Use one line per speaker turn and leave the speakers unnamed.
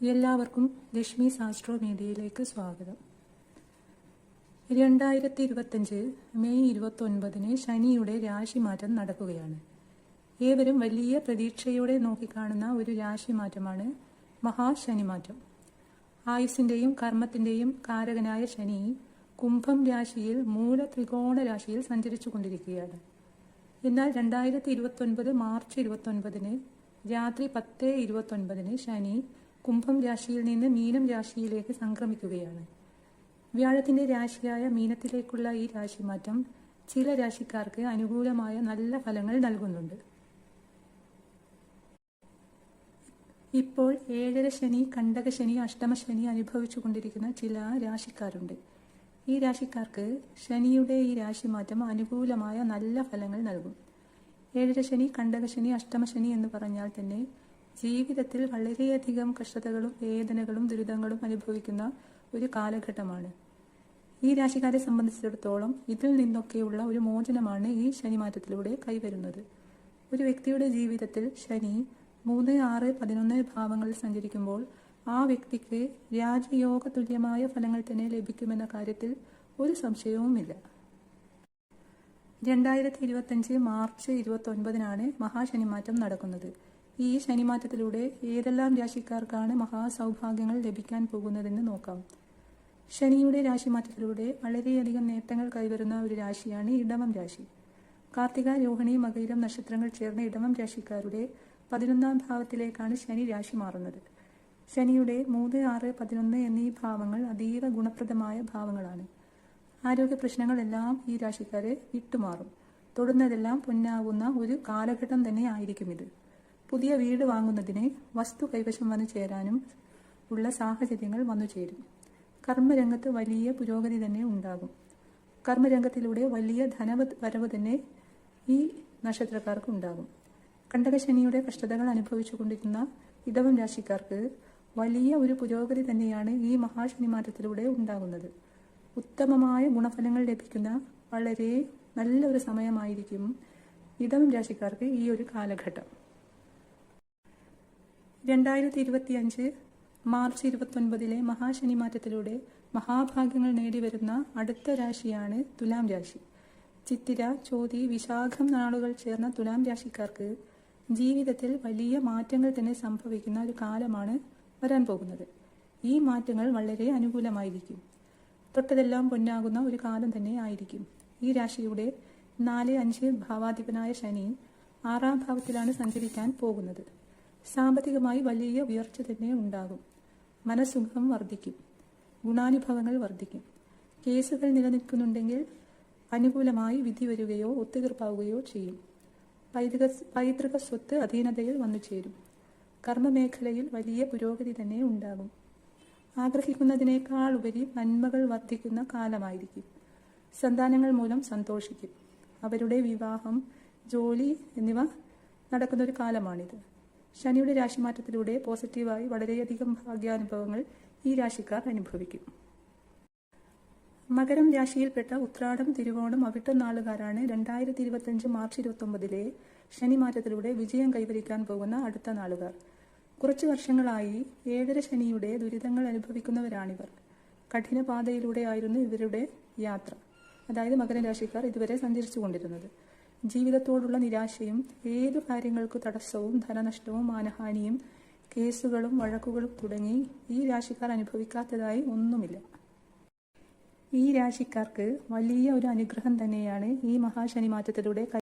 എല്ലാവർക്കും ലക്ഷ്മി സാസ്ട്രോ മീഡിയയിലേക്ക് സ്വാഗതം. രണ്ടായിരത്തി ഇരുപത്തഞ്ച് മെയ് ഇരുപത്തൊൻപതിന് ശനിയുടെ രാശിമാറ്റം നടക്കുകയാണ്. ഏവരും വലിയ പ്രതീക്ഷയോടെ നോക്കിക്കാണുന്ന ഒരു രാശിമാറ്റമാണ് മഹാശനിമാറ്റം. ആയുസിന്റെയും കർമ്മത്തിന്റെയും കാരകനായ ശനി കുംഭം രാശിയിൽ മൂല ത്രികോണ രാശിയിൽ സഞ്ചരിച്ചു കൊണ്ടിരിക്കുകയാണ് എന്നാൽ രണ്ടായിരത്തി ഇരുപത്തൊൻപത് മാർച്ച് ഇരുപത്തൊൻപതിന് രാത്രി പത്ത് ഇരുപത്തൊൻപതിന് ശനി കുംഭം രാശിയിൽ നിന്ന് മീനം രാശിയിലേക്ക് സംക്രമിക്കുകയാണ്. വ്യാഴത്തിന്റെ രാശിയായ മീനത്തിലേക്കുള്ള ഈ രാശിമാറ്റം ചില രാശിക്കാർക്ക് അനുകൂലമായ നല്ല ഫലങ്ങൾ നൽകുന്നുണ്ട്. ഇപ്പോൾ ഏഴര ശനി കണ്ടക ശനി അഷ്ടമ ശനി അനുഭവിച്ചു കൊണ്ടിരിക്കുന്ന ചില രാശിക്കാരുണ്ട്. ഈ രാശിക്കാർക്ക് ശനിയുടെ ഈ രാശിമാറ്റം അനുകൂലമായ നല്ല ഫലങ്ങൾ നൽകും. ഏഴര ശനി കണ്ടക ശനി അഷ്ടമ ശനി എന്ന് പറഞ്ഞാൽ തന്നെ ജീവിതത്തിൽ വളരെയധികം കഷ്ടതകളും വേദനകളും ദുരിതങ്ങളും അനുഭവിക്കുന്ന ഒരു കാലഘട്ടമാണ്. ഈ രാശിക്കാരെ സംബന്ധിച്ചിടത്തോളം ഇതിൽ നിന്നൊക്കെയുള്ള ഒരു മോചനമാണ് ഈ ശനി ശനിമാറ്റത്തിലൂടെ കൈവരുന്നത്. ഒരു വ്യക്തിയുടെ ജീവിതത്തിൽ ശനി മൂന്ന് ആറ് പതിനൊന്ന് ഭാവങ്ങളിൽ സഞ്ചരിക്കുമ്പോൾ ആ വ്യക്തിക്ക് രാജയോഗ തുല്യമായ ഫലങ്ങൾ തന്നെ ലഭിക്കുമെന്ന കാര്യത്തിൽ ഒരു സംശയവുമില്ല. രണ്ടായിരത്തി ഇരുപത്തഞ്ച് മാർച്ച് ഇരുപത്തി ഒൻപതിനാണ് മഹാശനിമാറ്റം നടക്കുന്നത്. ഈ ശനിമാറ്റത്തിലൂടെ ഏതെല്ലാം രാശിക്കാർക്കാണ് മഹാസൗഭാഗ്യങ്ങൾ ലഭിക്കാൻ പോകുന്നതെന്ന് നോക്കാം. ശനിയുടെ രാശിമാറ്റത്തിലൂടെ വളരെയധികം നേട്ടങ്ങൾ കൈവരുന്ന ഒരു രാശിയാണ് ഇടവം രാശി. കാർത്തിക രോഹിണി മകയിരം നക്ഷത്രങ്ങൾ ചേർന്ന ഇടവം രാശിക്കാരുടെ പതിനൊന്നാം ഭാവത്തിലേക്കാണ് ശനി രാശി മാറുന്നത്. ശനിയുടെ മൂന്ന് ആറ് പതിനൊന്ന് എന്നീ ഭാവങ്ങൾ അതീവ ഗുണപ്രദമായ ഭാവങ്ങളാണ്. ആരോഗ്യ പ്രശ്നങ്ങളെല്ലാം ഈ രാശിക്കാരെ വിട്ടുമാറും. തൊടുന്നതെല്ലാം പൊന്നാവുന്ന ഒരു കാലഘട്ടം തന്നെ ആയിരിക്കും ഇത്. പുതിയ വീട് വാങ്ങുന്നതിന് വസ്തു കൈവശം വന്നു ചേരാനും ഉള്ള സാഹചര്യങ്ങൾ വന്നു ചേരും. കർമ്മരംഗത്ത് വലിയ പുരോഗതി തന്നെ ഉണ്ടാകും. കർമ്മരംഗത്തിലൂടെ വലിയ ധനവ വരവ് തന്നെ ഈ നക്ഷത്രക്കാർക്ക് ഉണ്ടാകും. കണ്ടകശനിയുടെ കഷ്ടതകൾ അനുഭവിച്ചു കൊണ്ടിരുന്ന ഇടവം രാശിക്കാർക്ക് വലിയ ഒരു പുരോഗതി തന്നെയാണ് ഈ മഹാശനി മാറ്റത്തിലൂടെ ഉണ്ടാകുന്നത്. ഉത്തമമായ ഗുണഫലങ്ങൾ ലഭിക്കുന്ന വളരെ നല്ലൊരു സമയമായിരിക്കും ഇടവം രാശിക്കാർക്ക് ഈ ഒരു കാലഘട്ടം. രണ്ടായിരത്തി ഇരുപത്തിയഞ്ച് മാർച്ച് ഇരുപത്തൊൻപതിലെ മഹാശനിമാറ്റത്തിലൂടെ മഹാഭാഗ്യങ്ങൾ നേടിവരുന്ന അടുത്ത രാശിയാണ് തുലാം രാശി. ചിത്തിര ചോതി വിശാഖം നാളുകൾ ചേർന്ന തുലാം രാശിക്കാർക്ക് ജീവിതത്തിൽ വലിയ മാറ്റങ്ങൾ തന്നെ സംഭവിക്കുന്ന ഒരു കാലമാണ് വരാൻ പോകുന്നത്. ഈ മാറ്റങ്ങൾ വളരെ അനുകൂലമായിരിക്കും. തൊട്ടതെല്ലാം പൊന്നാകുന്ന ഒരു കാലം തന്നെ ആയിരിക്കും. ഈ രാശിയുടെ നാല് അഞ്ച് ഭാവാധിപനായ ശനി ആറാം ഭാവത്തിലാണ് സഞ്ചരിക്കാൻ പോകുന്നത്. സാമ്പത്തികമായി വലിയ ഉയർച്ച തന്നെ ഉണ്ടാകും. മനസ്സുഖം വർദ്ധിക്കും. ഗുണാനുഭവങ്ങൾ വർദ്ധിക്കും. കേസുകൾ നിലനിൽക്കുന്നുണ്ടെങ്കിൽ അനുകൂലമായി വിധി വരികയോ ഒത്തുതീർപ്പാവുകയോ ചെയ്യും. പൈതൃക പൈതൃക സ്വത്ത് അധീനതയിൽ വന്നു ചേരും. കർമ്മമേഖലയിൽ വലിയ പുരോഗതി തന്നെ ഉണ്ടാകും. ആഗ്രഹിക്കുന്നതിനേക്കാൾ ഉപരി നന്മകൾ വർദ്ധിക്കുന്ന കാലമായിരിക്കും. സന്താനങ്ങൾ മൂലം സന്തോഷിക്കും. അവരുടെ വിവാഹം ജോലി എന്നിവ നടക്കുന്ന ഒരു കാലമാണിത്. ശനിയുടെ രാശിമാറ്റത്തിലൂടെ പോസിറ്റീവായി വളരെയധികം ഭാഗ്യാനുഭവങ്ങൾ ഈ രാശിക്കാർ അനുഭവിക്കും. മകരം രാശിയിൽപ്പെട്ട ഉത്രാടം തിരുവോണം അവിട്ട നാളുകാരാണ് രണ്ടായിരത്തി ഇരുപത്തിയഞ്ച് മാർച്ച് ഇരുപത്തൊമ്പതിലെ ശനിമാറ്റത്തിലൂടെ വിജയം കൈവരിക്കാൻ പോകുന്ന അടുത്ത നാളുകാർ. കുറച്ചു വർഷങ്ങളായി ഏഴര ശനിയുടെ ദുരിതങ്ങൾ അനുഭവിക്കുന്നവരാണിവർ. കഠിന പാതയിലൂടെയായിരുന്നു ഇവരുടെ യാത്ര. അതായത് മകരരാശിക്കാർ ഇതുവരെ സഞ്ചരിച്ചു കൊണ്ടിരുന്നത് ജീവിതത്തോടുള്ള നിരാശയും ഏതു കാര്യങ്ങൾക്ക് തടസ്സവും ധനനഷ്ടവും മാനഹാനിയും കേസുകളും വഴക്കുകളും തുടങ്ങി ഈ രാശിക്കാർ അനുഭവിക്കാത്തതായി ഒന്നുമില്ല. ഈ രാശിക്കാർക്ക് വലിയ ഒരു അനുഗ്രഹം തന്നെയാണ് ഈ മഹാശനി മാറ്റത്തിലൂടെ